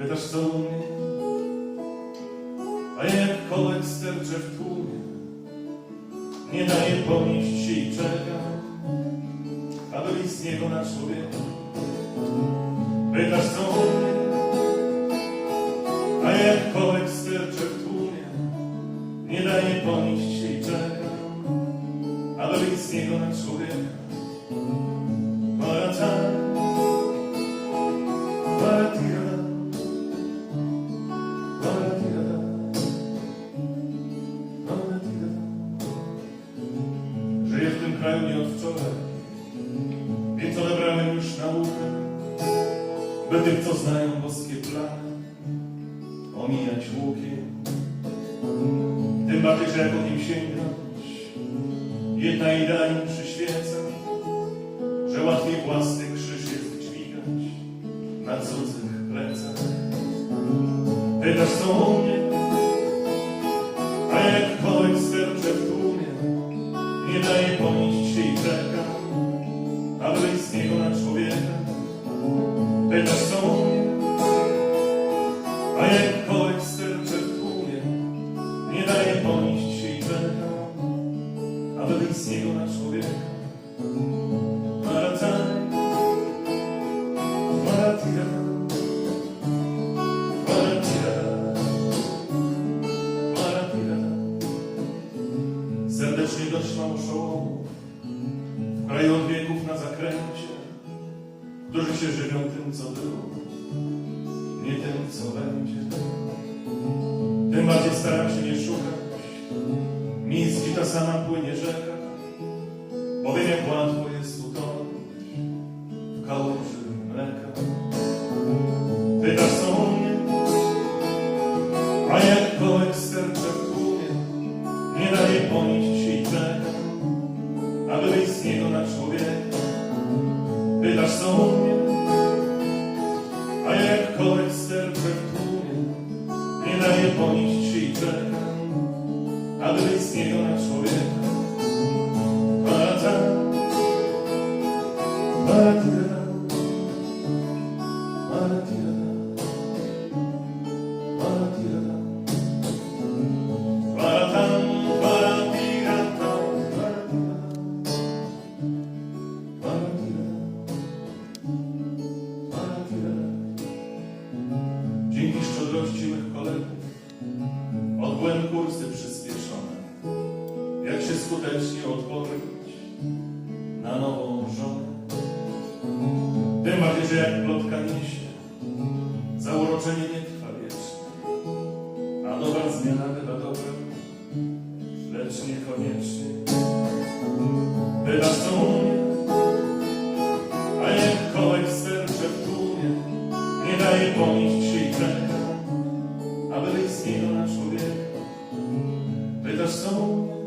Pytasz co mnie? A jak kołek stercze w tłumie Nie daje ponieść się i czeka Aby z niego na człowieka Pytasz co mnie? A jak kołek stercze w tłumie Nie daje ponieść się i czeka Aby z niego na człowieka kraju nie od wczoraj. Więc odebrałem już naukę By tych, co znają boskie plany Omijać łukiem Tym bardziej, że jak o nim sięgnąć Jedna idea im przyświeca Że łatwiej własny krzyż jest dźwigać Na cudzych plecach. Pytasz co u mnie? A jak kołek stercze w tłumie Nie daje A jak kołek stercze w tłumie Nie daje ponieść się i czeka Aby wyjść z niego na człowieka Marataj Maratira Maratira Maratira Serdecznie dotrzymał szołomów W kraju od wieków na zakręcie. Którzy się żywią tym, co było Nie tym, co będzie Tym bardziej staram się nie szukać. Gdzie ta sama płynie rzeka. Bo wiem, jak łatwo jest utonąć W kałuży mleka. Pytasz co u mnie? A jak kołek stercze w tłumie Nie daje ponieść się i Aby wyjść z niego na człowieka. Pytasz co u mnie Ponieść się i czeka Aby z niego na człowieka Odbyłem kursy przyspieszone. Jak się skutecznie odpowiedzieć Na nową żonę. Tym bardziej, że jak plotka niesie Zauroczenie nie trwa wiecznie. A nowa zmiana bywa dobra Lecz niekoniecznie. Bywa mnie A jak kołek stercze w tłumie Nie daje ponieść się i czeka Aby wyjść z niego na człowieka Pytasz co u mnie